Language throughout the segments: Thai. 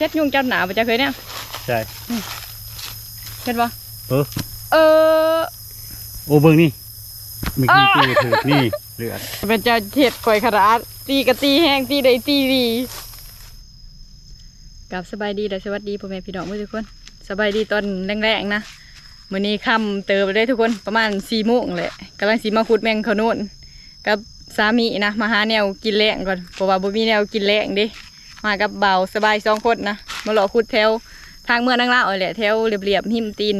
เฮ็ดยุงจับหนาบ่จะเคยเนี่ยใช่เฮ็ดบ่เออเออโอ้เบิ่งนี่เมื่อกี้อ้าตีถือนี่เลือดเป็นเจ้าเฮ็ดข่อยขนาดตีกะตีแห้งตีได้ตีดีกับสบายดีและสวัสดีพ่อแม่พี่น้องทุกคนสบายดีตอนแรงๆนะมื้อนี้ค่ำเติบได้ทุกคนประมาณ4โมงแหละกำลังสิมาขุดแมงเขาโน่นกับสามีนะมาหาแนวกินแรงก่อนเพราะว่าบ่มีแนวกินแรงเดิ มากับเบาสบายสองคนนะมาหลอกขุดแถวทางเมืองนางลาวเอาแหละแถวเรียบๆหิมตีน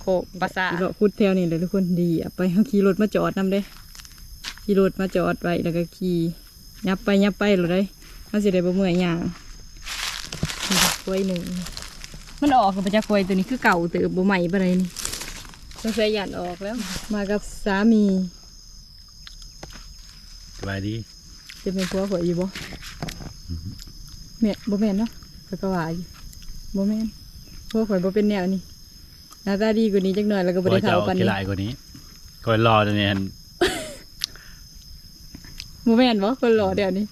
โคกปราสาทหลอกขุดแถวนี่เลยทุกคนดีอะไปเฮาขี่รถมาจอดนำเด้ขี่รถมาจอดไว้แล้วก็ขี่ยับไปยับไปเลยได้เขาสิได้บ่เมื่อยย่างนี่ค่ะกล้วยหนึ่งมันออกกับจากกล้วยตัวนี้คือเก่าเติบบ่ใหม่ปานใดนี่ต้องใส่ยานออกแล้ว มากับสามีสบายดีจะเป็นผัวข่อยอยู่บ่ แม่นบ่แม่นเนาะข่อยก็ว่าอยู่บ่แม่นผัวข่อยบ่เป็นแนวนี้หน้าตาดีกว่านี้จักหน่อยแล้วก็บ่ได้จะเข้าเอาปานกี่นี้หลายกว่านี้ก็รอตัวเนี้บ่แม่นบ่คนหล่อเดี๋ยวนี้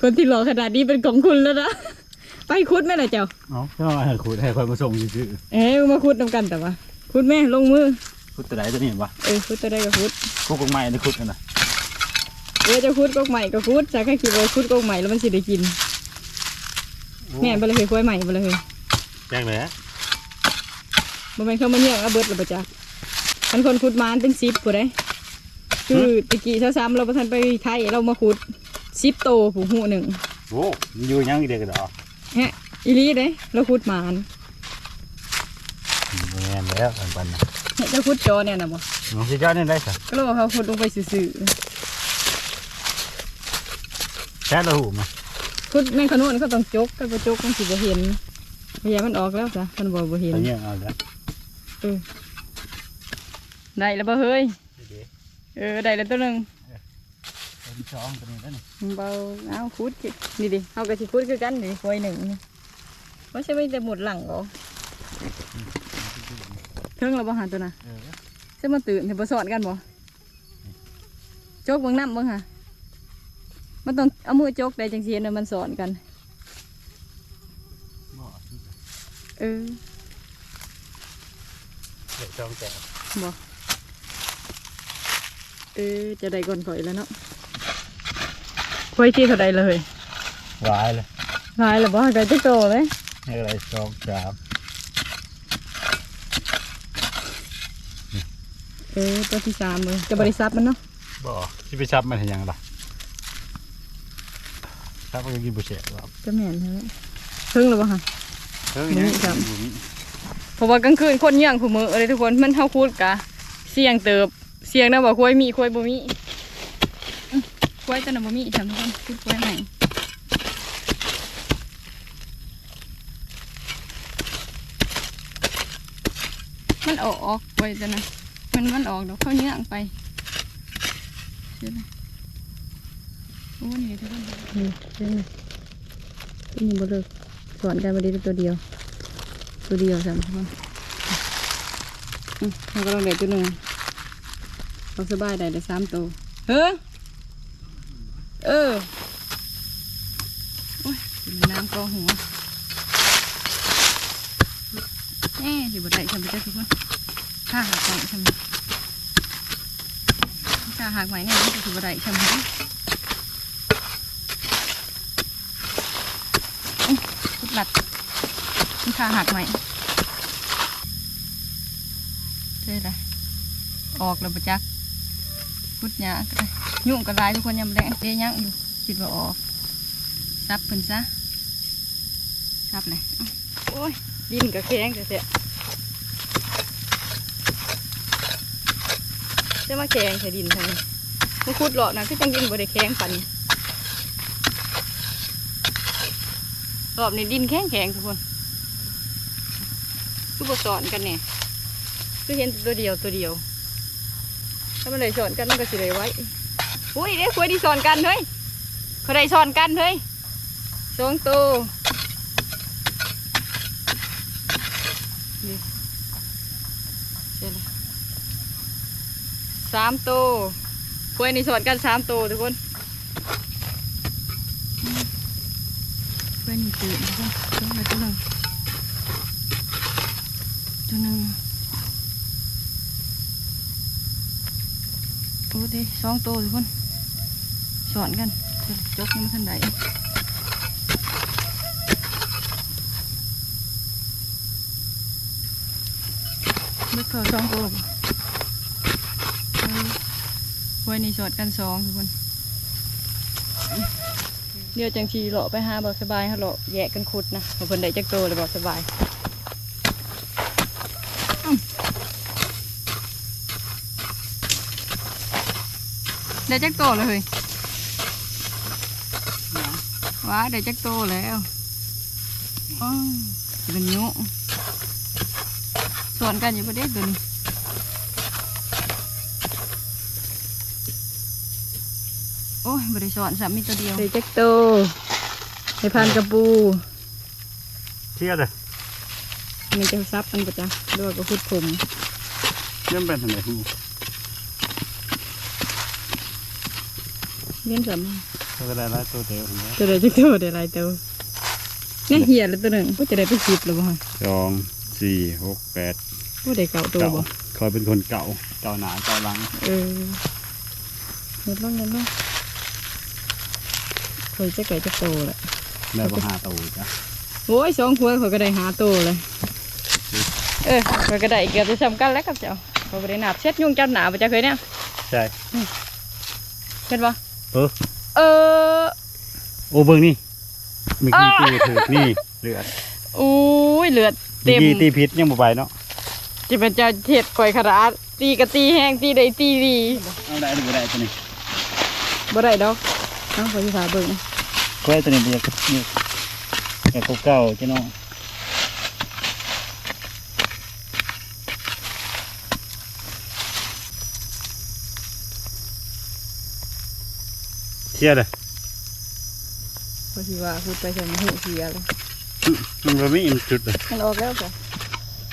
คนที่หล่อขนาดนี้เป็นของคุณแล้วนะไปคุดแม่ล่ะเจ้าเอ้าก็ให้ขูดให้คนมาส่งซื่อเอ้ยมาคุดนำกันแต่ว่าคุดแม่ลงมือๆขูดตัวไหนตัวนี้เห็นปะเออคุดตัวใดก็คุดกุ๊กกุ๊กไม้ได้ขูดกันนะเออจะคุดกกใหม่ก็คุดจากแค่คิดว่าคุดกกใหม่แล้วมันสิได้กิน แม่นบ่เลยเคยคุยใหม่บ่เลยเคยแจ้งเลยฮะบ่แม่นเข้ามาเนี่ยงเอาเบิดแล้วบ่จ๊ะมันคนคุดมานเป็น10ผู้ใดคือตะกี้เช้าซ้ำเราบ่ทันไปไทยเรามาคุด10โตผู้หูหนึ่งโอ้มันอยู่ยังอีกเด็กกระดอกฮะอีหลีเด้เราคุดมานแม่นแล้วอันปันนะเฮ็ดจะคุดจอเนี่ยน่ะบ่น้องสิจ้าเนี่ยได้สักก็เลยว่าเขาคุดลงไปซื่อแค่ละหูมาๆ คุดแม่งขนุนเขาต้องจกถ้าบ่จกมันสิบ่เห็นพยายามมันออกแล้วจ้ะมันบ่บ่เห็นตัวเนี้ยเอาแล้วเออได้แล้วบ่เฮ้ยเออได้แล้วตัวหนึ่งตัวที่สองตัวนี้แล้วนี่เบาเอาคุดกินี่ดิเอากระชิคุดคือกันนี่ควยหนึ่งนี่ว่าใช่ไม่แต่หมดหลังเหรอเทิงเราบ่หาตัวน่ะเออใช่มาตื่นเห็นบ่สอนกันบ่โจกเบิ่งน้ำเบิ่งค่ะ มันต้องเอามือโจกได้จังซี่นะมันสอนกันบ่เออเด็กจ้องแต่บ่เออจะได้ก่อนข่อยแล้วเนาะควยที่เท่าใดเลยร้ายเลยหายแล้วบ่ได้จักโตเลยนี่อะไรสองสามเออตัวที่สามเลยจะบริษัทมันเนาะบ่ที่ไปชับมันเห็นยังล่ะ ชับมันก็กินบุเชะครับจะแม่นใช่ไหมเพิ่งหรือเปล่าคะ เฮ้ยนี่นี่ครับบุมีเพราะว่ากลางคืนคนเยี่ยงผู้มือเลยทุกคนมันเท่าคูดกะ เสียงเติบ เสียงนะว่าควายมีควายบ่มีอื้อควายตัวนั้นบ่มีจำทุกคนพูดควายใหม่มันออกออกควายตัวนั้นมันมันออกดอกเขาเยี่ยงไปเชื่อไหมโอ้นี่ทุกคนนี่เชื่อไหมนี่บ่เลิกสอนกันมาดีตัวเดียว ตัวเดียวสามคนอืมเราก็ลองเด็ดตัวหนึ่งเราสบายได้ได้สามตัวเฮ้อเออโอ้ยมันน้ำกองหัวเอ๊ะอยู่บนไหนทำไปเจ้าทุกคนข้าหักไหมทำข้าหักไหมเนี่ยอยู่บนไหนทำไมอื้อพุดห ลัดมันขาหักไหมเจ๊เลยออกแล้วปะจักพุดหยาก็ได้ยุ่งกับลายทุกคนยังแดงเจ๊ยังอยู่คิดว่าออกซับเพิ่นซะซับเลยโอ้ยดินกับแข็งจะเสียจะมาแข็งใส่ดินทางนี้มาขุดหลอดนะคือจังดินบ่ได้แข็งปันนี้ รอบนี้ดินแข็งแข็งทุกคนคือบสอนกันเนี่ยคือเห็นตัวเดียวตัวเดียว ถ้ามันได้สอนกันมันก็สิได้ไว้อุ้ยเด็กคุยที่สอนกันเฮ้ยเขาได้สอนกันเฮ้ยสองตัวดีเสร็จแล้วสามตัวคุยนี่สอนกันสามตัวทุกคน อืมคุยนี่ตื่นทุกคนตัวไหนตัวหนึ่งตัวหนึ่งโอ้เด้สอง เนี่สอดกันสองทุกคนเดี๋ยวจังชีเลาะไปหาบอกสบายเขาเลาะแยกกันขุดนะเพราะเพิ่นได้จักโตเลยบอกสบายได้จักโตเลยเฮ้ยว้าได้จักโตแล้วอ้าวสิเป็นยุส่วนกันอยู่ประเด็นตัวนี้ โอ้ยบริสอนสามีตัวเดียวได้จักโตในพันกระปูเที่ยวเลยมันจะซับมันประจ้ะด้วยก็ขุดผมเรื่องเป็นทำไมหูเลี้ยนสามก็ได้หลายตัวเดียวผมว่าตัวใดจักโตได้หลายตัวเนี่ยเหียแล้วตัวหนึ่งก็จะได้ไปสิบหรือเปล่าสองสี่หกแปดก็ได้เก่าตัวเก่าบ่คอยเป็นคนเก่าเก่าหนาเก่าหลังเออเงินล่องเงินล่อง เคยจะไก่จะโตแหละได้บ่หาตัวจ้ะโอ้ยสองขวดเขาก็ได้หาโตเลยเออเขาก็ได้เกือบจะซ้ำกันแล้วกับเจ้าเขาก็ได้หนาบเช็ดยุ่งจับหนาไปจ้ะเคยเนี่ยใช่เห็นปะเออเออโอ้เบิ่งนี่เมื่อกี้อ้าตีถูกนี่เลือดอุ้ยเลือดเมื่เต็อมกี้ตีพิษยังบ่ไปเนาะจะเป็นเจ้าเห็ดก่อยขนาดตีกะตีแห้งตีได้ตีดีเอาได้หรือบ่ได้ตัวนี้บ่ได้ดอก เอ้าขอที่ขาเบิ่งกล้วยตัวนี้เดียวกับนี่แกเก่าๆจ้ะเนาะเที่ยวเลยขอที่ว่าพูดไปเถอะมันหูเสียเลยมันบ่มีอิ่มจุดเลยมันออกแล้วจ้ะ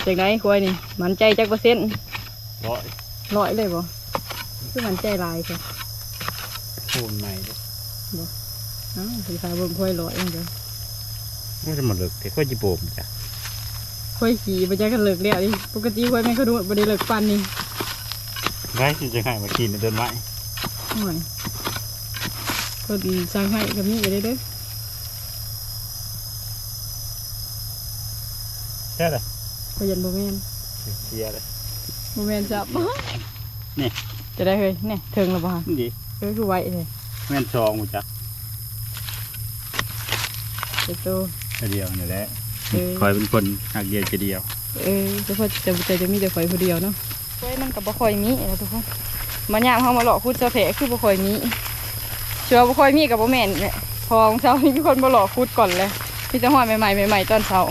จากไหนควายนี่มันใจจักเปอร์เซ็นต์ร้อยร้อยเลยบ่คือมันใจหลายจ้ะพูนใหม่เลย เอ้าขอที่ขาเบิ่งควายร้อยเองจ้ะมันจะมาเลิกแต่ก็จะโบมจ้ะควายขี่บ่จักกันเลิกแล้วดิปกติควายแม่งเขาดูบ่ได้เลิกปันนี่ไงที่จะให้มากินเดินไม้โอ้ยคนสั่งให้ก็มีอยู่เด้อเด้อใช่เลยบ่ยันบ่แม่นเที่ยวเลยบ่แม่นจับนี่จะได้เฮ้ยนี่ถึงแล้วบ่ฮะนี่ดีเออคือไว้เลย แม่นซองหมดจ้ะเดี๋ยวโตเดียวนี่แหละเออคอยเป็นคนหักเดียวจะเดียว เออแต่พอจะจะจะมีแต่ข่อยผู้เดียวเนาะข่อยมันกับบ่ค่อยมีนะทุกคนมันยามเฮามาหลอกคุดเสาแผคือบ่ค่อยมีเชื่อบ่ค่อยมีกับบ่แม่นแหละพอของเช้ามีคนมาหลอกคุดก่อนเลยพี่จะหอยใหม่ๆใหม่ๆตอนเช้า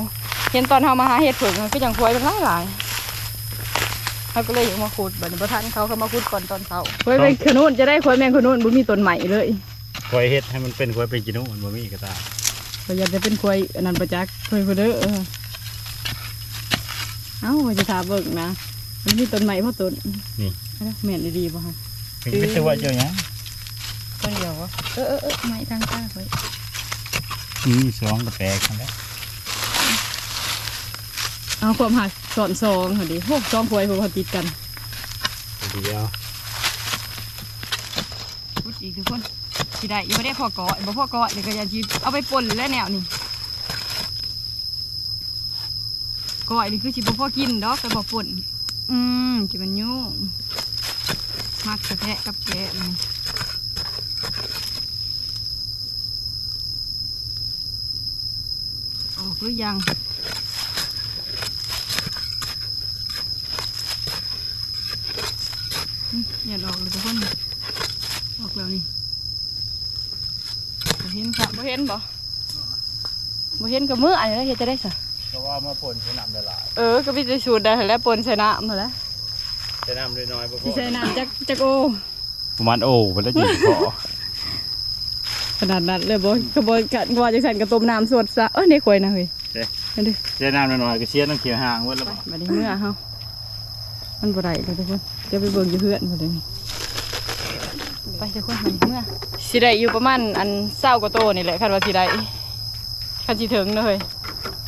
เห็นตอนเฮามาหาเห็ดเผิงมันก็ยังควายเป็นหลายๆ เขาก็เลยอยากมาขุดบัดนี้บ่ทันเขาเขามาขุดก่อนตอนเช้าควายเป็นขนุนจะได้ควายแมงขนุนบ่มีต้นใหม่เลยคอยเฮ็ดให้มันเป็นคอยเป็นจินุมันบ่มีก็ตามก็อยากจะเป็นควายอันนั้นประจักษ์ควายผู้เด้อเออเอ้าว่าจะถามเบิ่งนะมันมีต้นใหม่เพราะต้นนี่เอ้าแม่นดีๆป่ะฮะเป็นไม่ตัวเจ้าหยังต้นเดียววะเออเออเออไม้ทางใต้ไว้อืมสองก็แตกกันแล้วเอาความหัก สอนซองเหรอดิโอ้ซองควายพวกติดกันเดียวพูดอีกทุกคนสิได้ยังไม่ได้พอเกาะบ่พอเกาะเดี๋ยวก็จะจีเอาไปป่นแล้วแนวนี่เกาะนี่คือสิบ่พอกินดอกแต่บ่ป่นอืมจะมันยุ่งมักกระแทะกับแกะนี่ออกหรือยัง อืมอย่าออกเลยทุกคนออกแล้วนี่บ่เห็นค่ะบ่เห็นบ่บ่เห็นกับมืออะไรเฮ็ดจะได้สะก็ว่ามาผลใช้น้ำได้หลายเออก็มีแต่สูตรได้แล้วปนใส่น้ำมาแล้วใช้น้ำได้น้อยบ่พสิอใส่น้ำจักจักโอประมาณโอ้เพิ่นแล้วจิพอขนาดนั้นเลยบ่ก็บ่กัดก็ว่าจังซั่นก็ต้มน้ำสดซะเอ้ยในข่อยนะเฮ้ยเด้นั่นดิใช้น้ำได้น้อยก็เสียต้องเกี่ยวห่างเว้นแล้วไปบ่บัดนี้เมื่อเฮามันบ่ได้เลยทุกคน จะไปเบิ่งอยู่เพื่อนบ่ได้นี่ไปทุกคนบัดนี้เมื่อสิได้อยู่ประมาณอัน20กว่าโตนี่แหละคาดว่าสิได้คันสิถึงเนาะเฮ้ย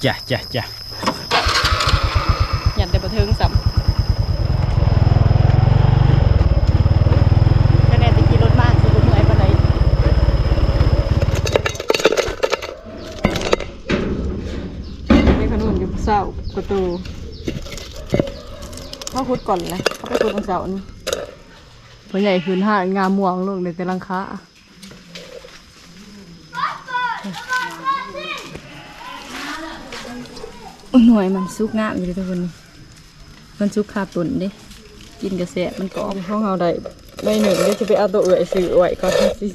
จ้ะจ้ะจ้ะยันแต่บ่ถึงซ้ำคะแนนจะขี่รถมากสิบ่เมื่อยปานใดไปขนมอยู่เช้าประตู เขาขุดก่อนเลยเขาไปขุดตรงเสานี่พ่อใหญ่คืนห้างามม่วงลงในแต่ลังคาหน่วยมันสุกงามอยู่เลยทุกคนนี่มันซุกคาตุนดิกินกระแสมันกรอบห้องเอาได้ได้หนึ่งเดี๋ยวจะไปเอาตัวเอื่อยสื่อไว้ก่อนสิ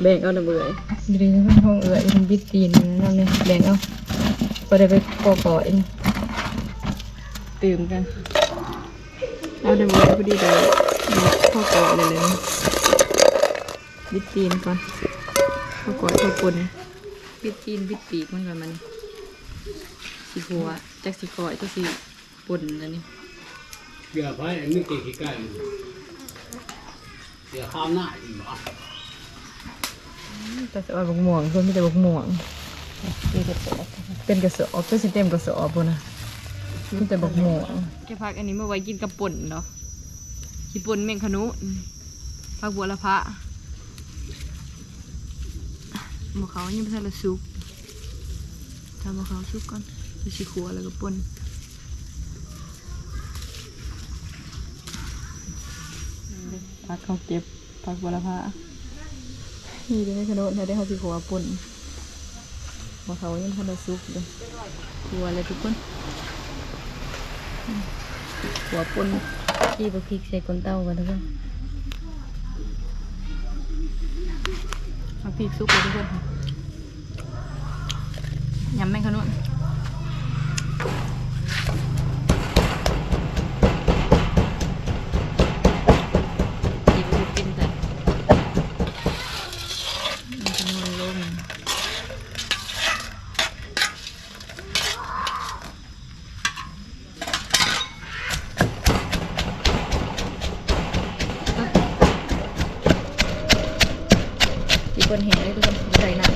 แบ่งเอาหนึ่งเอื่อยดีนะห้องเอื่อยมันบิดตีนนั่นเลยแบ่งเอาพอได้ไปก่อก่อเองตื่มกัน เอาหนึ่งเอื่อยพอดีเลยข้อก่อเลยเลยบิดตีนก่อนข้อก่อข้อปนบิดตีนบิดปีกมันก่อนมันสีหัวจากสีก่อยจากสีปนอันนี้เดี๋ยวไปอันนี้เก่งใกล้ๆเดี๋ยวข้ามหน้าอีกเหรอแต่สอบกม่วงคนมีแต่บกม่วงเป็นกระสอบเป็นสิเต็มกระสอบปุ่นนะ มีแต่บกม่วงแกพักอันนี้เมื่อไว้กินกับป่นเนาะขี้ป่นเมงขนุพักบัวละพระหมอเขายังไม่ทันละซุกทำหมอเขาซุกก่อนไปชิคัวแล้วก็ป่นพักเขาเก็บพักบัวละพระนี่ได้ขนมได้เขาสิขัวปุ่นมาเขายังทันได้ซุปเลยขัวเลยทุกคนอืม หัวปุ่นที่บะพริกใส่ก้นเต้ากันทุกคนเอาพริกซุปเลยทุกคนยำแม่งขนุน คนเห็นได้ทุกคนใส่หนัง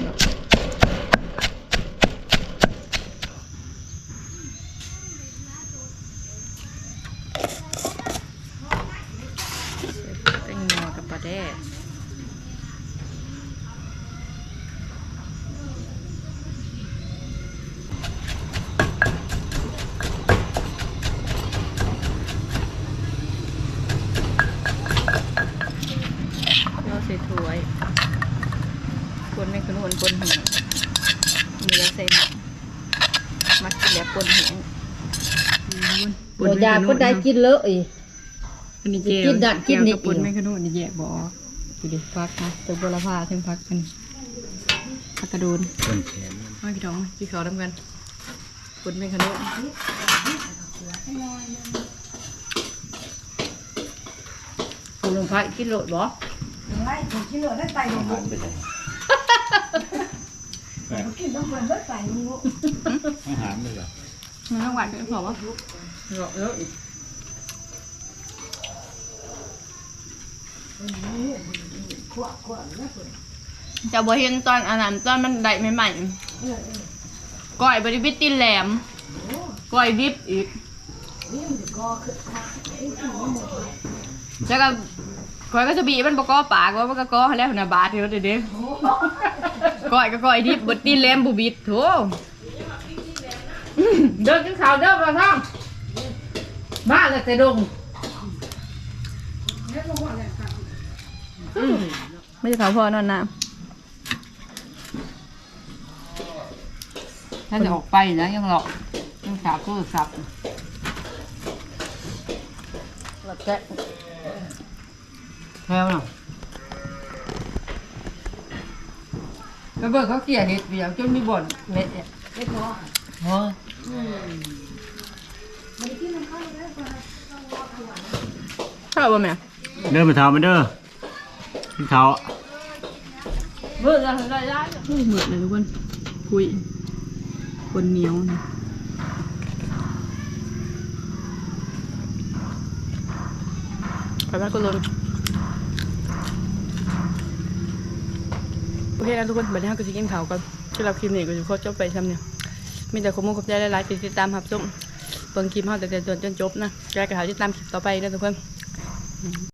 อยากคนใดกินเลยอันนี้เจลกินดัดกินนิดเจลกับปนไม่ขนุนนี่แยกบ่ออกดูดิพักนะตัวบัวละพาเส้นพักกันพักกระโดนต้นแขนไม่พี่น้องพี่เขาทำกันปนไม่ขนุนคุณลุงพักกินโลดบ่อาหารไปเลยอาหารไปเลยมันต้องหวานกันพอวะ เยอะเยอะจะบ่เห็นตอนอันนั้นตอนมันได้ใหม่ๆก้อยบริบิตตินแหลมก้อยดิบอีกแล้วก็ก้อยก็จะบีบมันบกอปากว่ามันก็กอแล้วนะบาทเดียวเด็ดๆก้อยก็ก้อยดิบบดตีนแหลมบุบิดโถเดินกินข้าวเด้อบ่ท้อง มาแล้วแต่ดงไม่ใช่เขาพอนอนน้ถ้าจะออกไปนะยังหลอกยังสาโทรศัพท์แล้วแกะแถวน่ะไปเบิกเขาเกลี่ยเห็ดเดียวจนมีบ่อนเม็ดเนี่ยเม็ดพอพอ ชอบป่ะแม่เดินไปเท้ามาเด้อพี่เท้าเบิกแล้วได้ได้เหมือนเลยทุกคนคุยคนเหนียวนะไปบ้านคนลนโอเคนะทุกคนบัดนี้เราก็จะกินข้าวกันสำหรับคลิปนี้ก็จะขอจบไปซ้ำเนี่ยมีแต่ขอบคุณขอบใจหลายๆที่ติดตามรับชมเบิ่งคลิปเฮาแต่แต่จนจนจบนะแกก็หาติดตามคลิปต่อไปเด้อทุกคน Mm-hmm.